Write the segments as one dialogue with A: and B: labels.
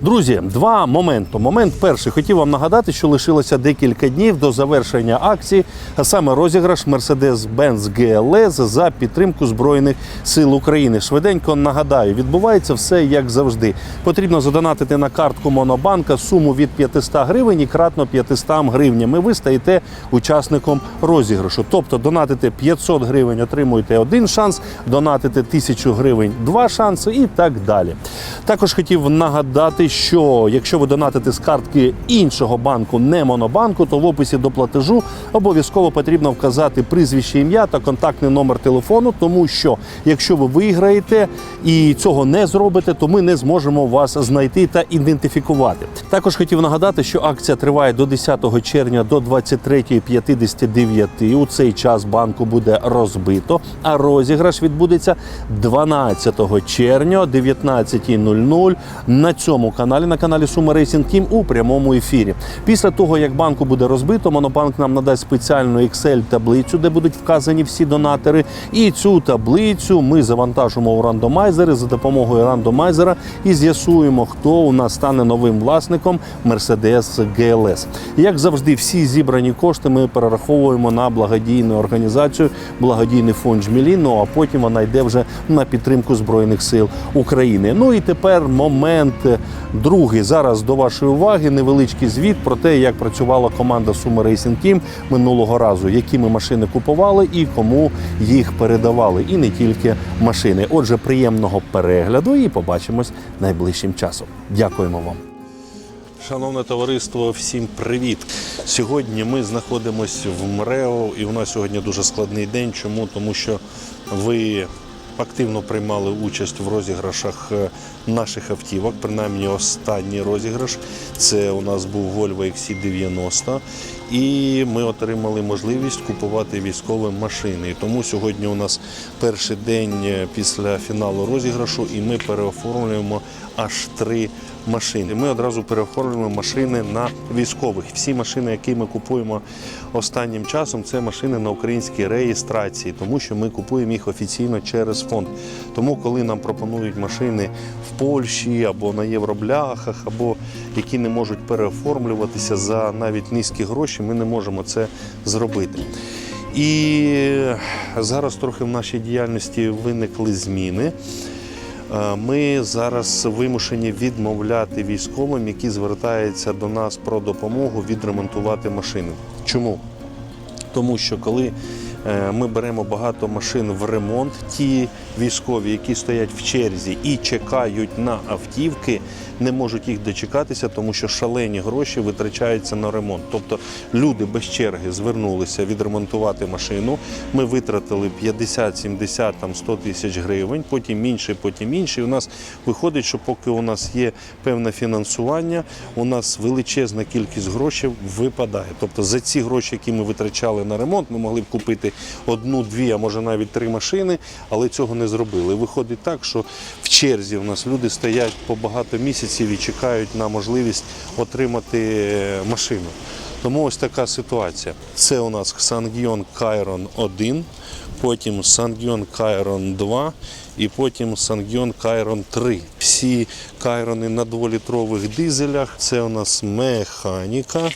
A: Друзі, два моменти. Момент перший. Хотів вам нагадати, що лишилося декілька днів до завершення акції, а саме розіграш Mercedes-Benz GLS за підтримку Збройних сил України. Швиденько нагадаю, відбувається все як завжди. Потрібно задонатити на картку Монобанка суму від 500 гривень і кратно 500 гривнями. Ви стаєте учасником розіграшу. Тобто донатите 500 гривень, отримуєте один шанс, донатите 1000 гривень, два шанси і так далі. Також хотів нагадати, що якщо ви донатите з картки іншого банку, не монобанку, то в описі до платежу обов'язково потрібно вказати прізвище, ім'я та контактний номер телефону, тому що якщо ви виграєте і цього не зробите, то ми не зможемо вас знайти та ідентифікувати. Також хотів нагадати, що акція триває до 10 червня до 23.59. У цей час банку буде розбито, а розіграш відбудеться 12 червня о 19.00 на цьому каналі, на каналі Сума Racing Team у прямому ефірі. Після того, як банку буде розбито, Монобанк нам надасть спеціальну Excel-таблицю, де будуть вказані всі донатори. І цю таблицю ми завантажимо у рандомайзери за допомогою рандомайзера і з'ясуємо, хто у нас стане новим власником Mercedes GLS. Як завжди, всі зібрані кошти ми перераховуємо на благодійну організацію, благодійний фонд Жмілі. Ну а потім вона йде вже на підтримку Збройних сил України. Ну і тепер момент другий. Зараз до вашої уваги невеличкий звіт про те, як працювала команда Сума Racing Team минулого разу, які ми машини купували і кому їх передавали, і не тільки машини. Отже, приємного перегляду і побачимось найближчим часом. Дякуємо вам. Шановне товариство, всім привіт! Сьогодні ми знаходимося в МРЕО, і у нас сьогодні дуже складний день. Чому? Тому що ви активно приймали участь в розіграшах е, наших автівок. Принаймні, останній розіграш це у нас був Volvo XC90. І ми отримали можливість купувати військові машини. Тому сьогодні у нас перший день е, після фіналу розіграшу, і ми переоформлюємо аж три машини. Ми одразу переоформлюємо машини на військових. Всі машини, які ми купуємо останнім часом, це машини на українській реєстрації, тому що ми купуємо їх офіційно через фонд. Тому, коли нам пропонують машини в Польщі або на євробляхах, або які не можуть переоформлюватися за навіть низькі гроші, ми не можемо це зробити. І зараз трохи в нашій діяльності виникли зміни. Е, Ми зараз вимушені відмовляти військовим, які звертаються до нас про допомогу відремонтувати машини. Чому? Тому що коли е, ми беремо багато машин в ремонт, ті військові, які стоять в черзі і чекають на автівки, не можуть їх дочекатися, тому що шалені гроші витрачаються на ремонт. Тобто люди без черги звернулися відремонтувати машину. Ми витратили 50, 70, там 100 тисяч гривень, потім інший, потім інший. У нас виходить, що поки у нас є певне фінансування, у нас величезна кількість грошей випадає. Тобто за ці гроші, які ми витрачали на ремонт, ми могли б купити одну, дві, а може навіть три машини, але цього не зробили. Виходить так, що в черзі у нас люди стоять по багато місяців і чекають на можливість отримати е, машину. Тому ось така ситуація. Це у нас Sangyon Chiron 1, потім Sangyon Chiron 2 і потім Sangyon Chiron 3. Всі Chiron на 2-літрових дизелях. Це у нас механіка.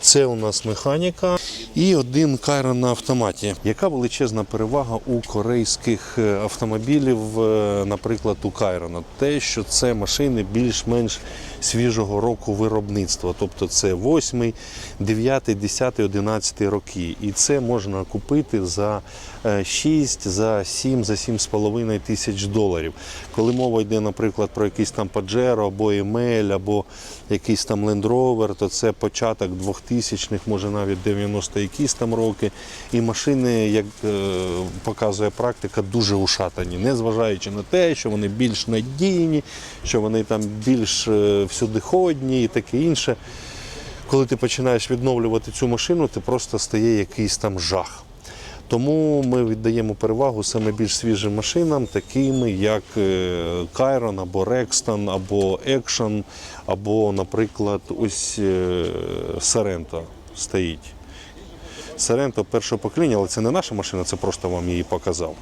A: Це у нас механіка і один Кайрон на автоматі. Яка величезна перевага у корейських е, автомобілів, е, наприклад, у Кайрона? Те, що це машини більш-менш свіжого року виробництва. Тобто це 8, 9, 10, 11 роки. І це можна купити за е, 6, за 7, за 7,5 тисяч доларів. Коли мова йде, наприклад, про якийсь там Pajero або Емель, або якийсь там Land Rover, то це початок 2000-х, може навіть 90 якісь там роки. І машини, як е, показує практика, дуже ушатані, незважаючи на те, що вони більш надійні, що вони там більш е, всюдиходні і таке інше. Коли ти починаєш відновлювати цю машину, ти просто стає якийсь там жах. Тому ми віддаємо перевагу саме більш свіжим машинам, такими як е, Кайрон або Рекстон, або Екшн, або, наприклад, ось е, Сарента стоїть. Соренто першого покоління, але це не наша машина, це просто вам її показав.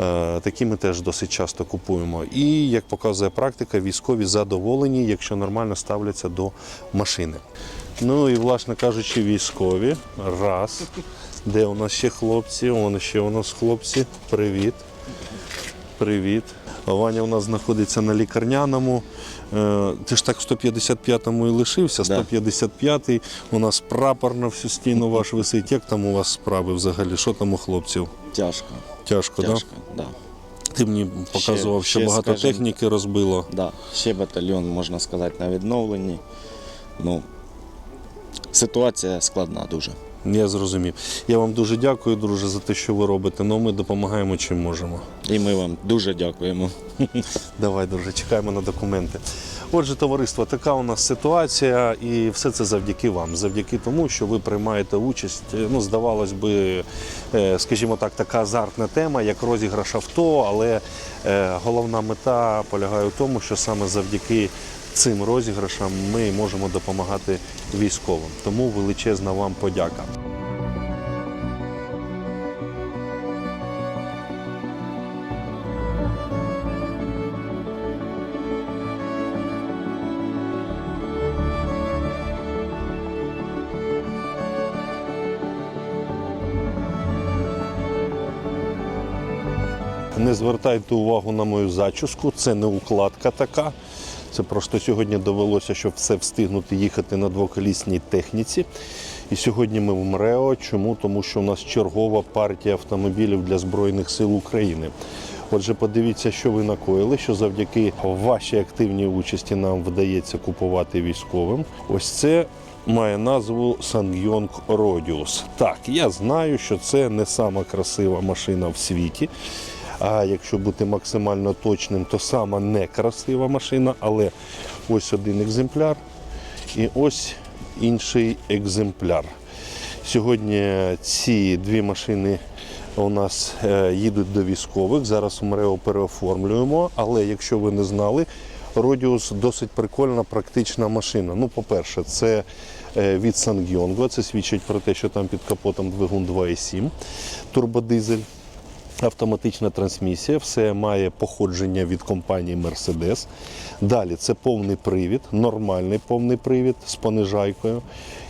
A: Е, Такі ми теж досить часто купуємо. І як показує практика, військові задоволені, якщо нормально ставляться до машини. Ну і, власне кажучи, військові. Раз. Де у нас ще хлопці? Вон ще у нас хлопці. Привіт. Привіт. Ваня у нас знаходиться на лікарняному. Е, Ти ж так в 155-му і лишився. 155-й у нас прапор на всю стіну ваш висить. Як там у вас справи взагалі? Що там у хлопців?
B: Тяжко.
A: Тяжко, так?
B: Тяжко, да?
A: Да? Ти мені показував, що
B: ще,
A: багато
B: скажімо,
A: техніки розбило.
B: Да. Ще батальйон, можна сказати, на відновленні. Ну, ситуація складна дуже.
A: Я зрозумів. Я вам дуже дякую, друже, за те, що ви робите. Ну, ми допомагаємо чим можемо.
B: І ми вам дуже дякуємо.
A: Давай, друже, чекаємо на документи. Отже, товариство, така у нас ситуація, і все це завдяки вам. Завдяки тому, що ви приймаєте участь. Е, Ну, здавалось би, е, скажімо так, така азартна тема, як розіграш авто, але е, головна мета полягає в тому, що саме завдяки цим розіграшам ми можемо допомагати військовим. Тому величезна вам подяка. Не звертайте увагу на мою зачіску, це не укладка така. Це просто сьогодні довелося, щоб все встигнути їхати на двоколісній техніці. І сьогодні ми в МРЕО. Чому? Тому що у нас чергова партія автомобілів для Збройних сил України. Отже, подивіться, що ви накоїли, що завдяки вашій активній участі нам вдається купувати військовим. Ось це має назву Sanyong Rodius. Так, я знаю, що це не сама красива машина в світі. А якщо бути максимально точним, то сама некрасива машина, але ось один екземпляр і ось інший екземпляр. Сьогодні ці дві машини у нас е, їдуть до військових. Зараз МРЕО переоформлюємо. Але якщо ви не знали, Родіус досить прикольна, практична машина. Ну, по-перше, це е, від Сангйонго. Це свідчить про те, що там під капотом двигун 2,7 турбодизель. Автоматична трансмісія, все має походження від компанії Mercedes. Далі це повний привід, нормальний повний привід з понижайкою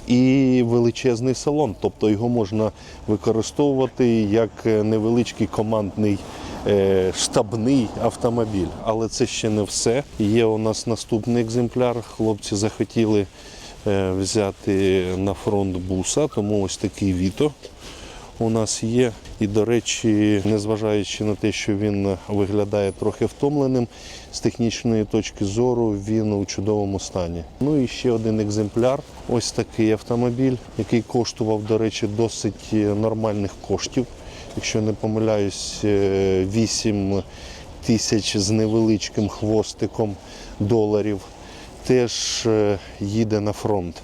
A: і величезний салон. Тобто його можна використовувати як е, невеличкий командний е, штабний автомобіль. Але це ще не все. Є у нас наступний екземпляр. Хлопці захотіли е, взяти на фронт буса, тому ось такий Віто у нас є. І, до речі, незважаючи на те, що він виглядає трохи втомленим, з технічної точки зору він у чудовому стані. Ну і ще один екземпляр. Ось такий автомобіль, який коштував, до речі, досить нормальних коштів. Якщо не помиляюсь, е, 8 тисяч з невеличким хвостиком доларів. Теж е, їде на фронт.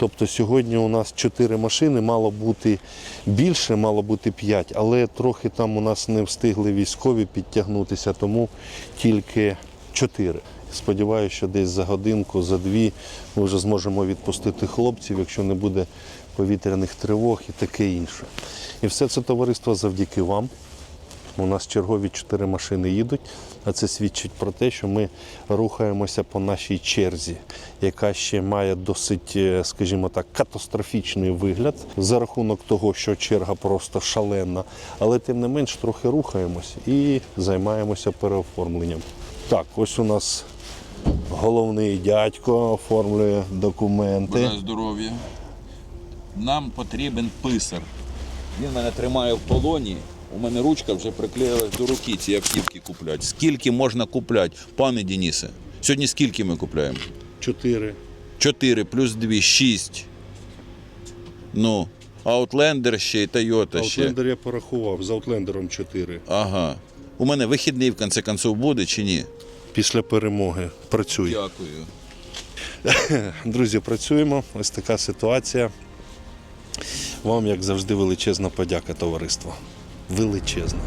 A: Тобто сьогодні у нас 4 машини, мало бути більше, мало бути 5, але трохи там у нас не встигли військові підтягнутися, тому тільки 4. Сподіваюся, що десь за годинку, за дві ми вже зможемо відпустити хлопців, якщо не буде повітряних тривог і таке інше. І все це товариство завдяки вам. У нас чергові чотири машини їдуть, а це свідчить про те, що ми рухаємося по нашій черзі, яка ще має досить, е, скажімо так, катастрофічний вигляд за рахунок того, що черга просто шалена. Але тим не менш трохи рухаємось і займаємося переоформленням. Так, ось у нас головний дядько оформлює документи.
C: Здоров'я. Нам потрібен писар. Він мене тримає в полоні. У мене ручка вже приклеїлась до руки ці автівки купляти. Скільки можна купляти, пане Денисе? Сьогодні скільки ми купляємо?
A: Чотири.
C: 4 плюс 2, 6. Ну, Outlander ще і Toyota ще.
A: Аутлендер я порахував, з Аутлендером чотири.
C: Ага. У мене вихідний в кінці концов буде чи ні?
A: Після перемоги працює.
C: Дякую.
A: Друзі, працюємо. Ось така ситуація. Вам, як завжди, величезна подяка, товариство величезна.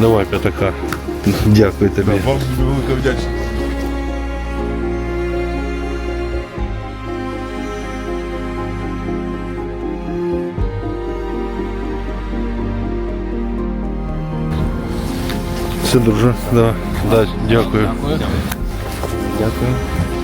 A: Давай п'ятака. Дякую тобі.
C: Вам велика вдячність.
A: Друже. Да, да, дякую. Дякую.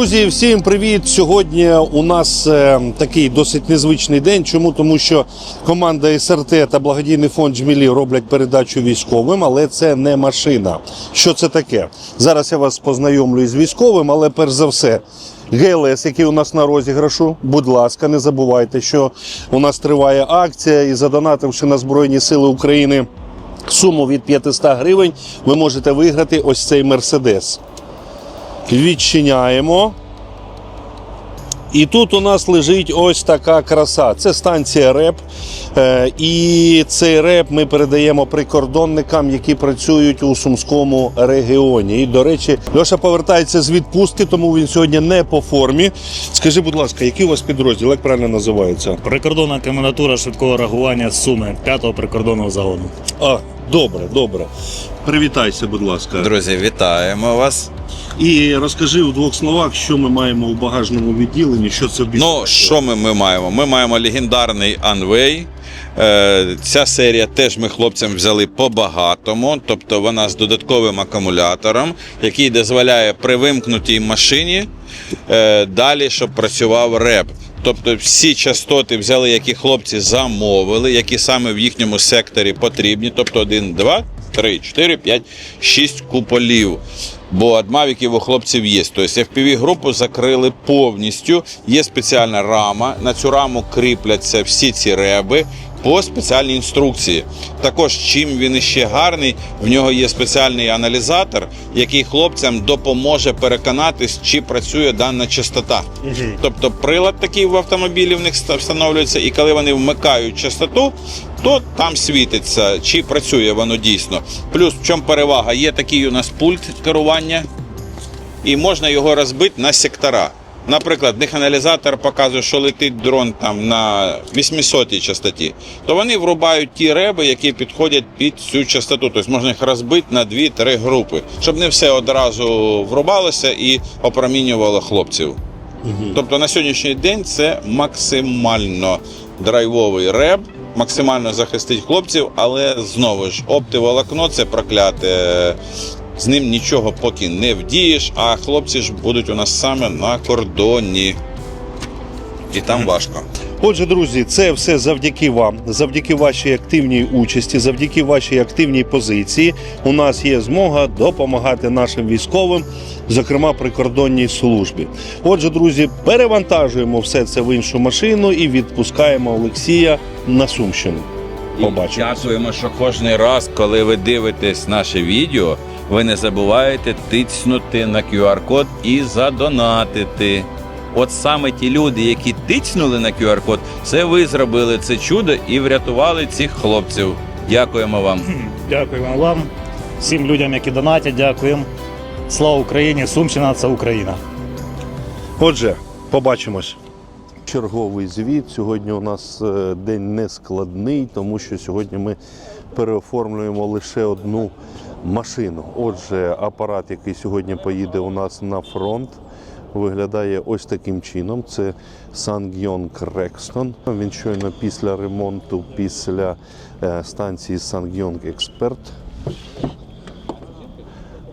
A: Друзі, всім привіт! Сьогодні у нас е, такий досить незвичний день. Чому? Тому що команда СРТ та благодійний фонд Джмілі роблять передачу військовим, але це не машина. Що це таке? Зараз я вас познайомлю із військовим, але перш за все. ГЛС, який у нас на розіграшу, будь ласка, не забувайте, що у нас триває акція і задонативши на Збройні Сили України суму від 500 гривень, ви можете виграти ось цей мерседес відчиняємо. І тут у нас лежить ось така краса. Це станція РЕП. Е, І цей реп ми передаємо прикордонникам, які працюють у Сумському регіоні. І, до речі, Льоша повертається з відпустки, тому він сьогодні не по формі. Скажи, будь ласка, який у вас підрозділ? Як правильно називається?
D: Прикордонна комендатура швидкого реагування Суми 5-го прикордонного загону.
A: А, добре, добре. Привітайся, будь ласка.
E: Друзі, вітаємо вас.
A: І розкажи у двох словах, що ми маємо у багажному відділенні, що це більше.
C: Ну, що ми, ми маємо? Ми маємо легендарний Анвей. Е, Ця серія теж ми хлопцям взяли по-багатому, тобто вона з додатковим акумулятором, який дозволяє при вимкнутій машині е, далі, щоб працював реп. Тобто всі частоти взяли, які хлопці замовили, які саме в їхньому секторі потрібні. Тобто 1, 2, 3, 4, 5, 6 куполів. Бо адмавіків у хлопців є. Тобто FPV-групу закрили повністю. Є спеціальна рама. На цю раму кріпляться всі ці реби по спеціальній інструкції. Також, чим він іще гарний, в нього є спеціальний аналізатор, який хлопцям допоможе переконатись, чи працює дана частота. Тобто прилад такий в автомобілі в них встановлюється, і коли вони вмикають частоту, то там світиться, чи працює воно дійсно. Плюс в чому перевага? Є такий у нас пульт керування, і можна його розбити на сектора. Наприклад, в них аналізатор показує, що летить дрон там на 800-й частоті, то вони врубають ті реби, які підходять під цю частоту. Тобто можна їх розбити на 2-3 групи, щоб не все одразу врубалося і опромінювало хлопців. Тобто на сьогоднішній день це максимально драйвовий реб, максимально захистить хлопців, але знову ж оптиволокно це прокляте. З ним нічого поки не вдієш, а хлопці ж будуть у нас саме на кордоні. І там важко.
A: Отже, друзі, це все завдяки вам, завдяки вашій активній участі, завдяки вашій активній позиції. У нас є змога допомагати нашим військовим, зокрема прикордонній службі. Отже, друзі, перевантажуємо все це в іншу машину і відпускаємо Олексія на Сумщину. Побачимо.
C: Дякуємо, що кожен раз, коли ви дивитесь наше відео, ви не забуваєте тицнути на QR-код і задонатити. От саме ті люди, які тицнули на QR-код, це ви зробили це чудо і врятували цих хлопців. Дякуємо вам.
D: Дякуємо вам, всім людям, які донатять, дякуємо. Слава Україні! Сумщина це Україна.
A: Отже, побачимось. Черговий звіт. Сьогодні у нас е, день нескладний, тому що сьогодні ми переоформлюємо лише одну машину. Отже, апарат, який сьогодні поїде у нас на фронт, виглядає ось таким чином. Це Сангйон Крекстон. Він щойно після ремонту, після е, станції Сангйонг Експерт.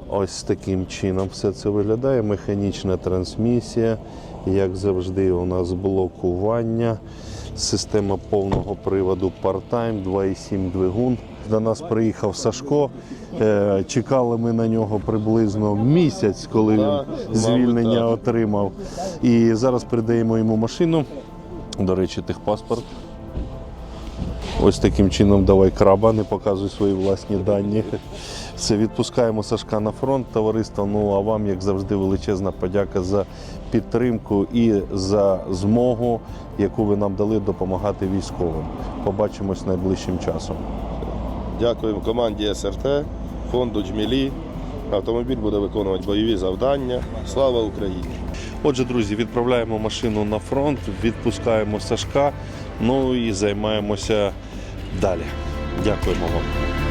A: Ось таким чином все це виглядає. Механічна трансмісія, як завжди, у нас блокування, система повного приводу Part-Time, 2,7 двигун. До нас приїхав Сашко. Е, Чекали ми на нього приблизно місяць, коли він звільнення отримав. І зараз передаємо йому машину. До речі, техпаспорт. Ось таким чином давай краба, не показуй свої власні дані. Все, відпускаємо Сашка на фронт, товариство. Ну а вам, як завжди, величезна подяка за підтримку і за змогу, яку ви нам дали допомагати військовим. Побачимось найближчим часом.
F: Дякуємо команді СРТ, фонду Джмілі. Автомобіль буде виконувати бойові завдання. Слава Україні!
A: Отже, друзі, відправляємо машину на фронт, відпускаємо Сашка, ну і займаємося далі. Дякуємо вам.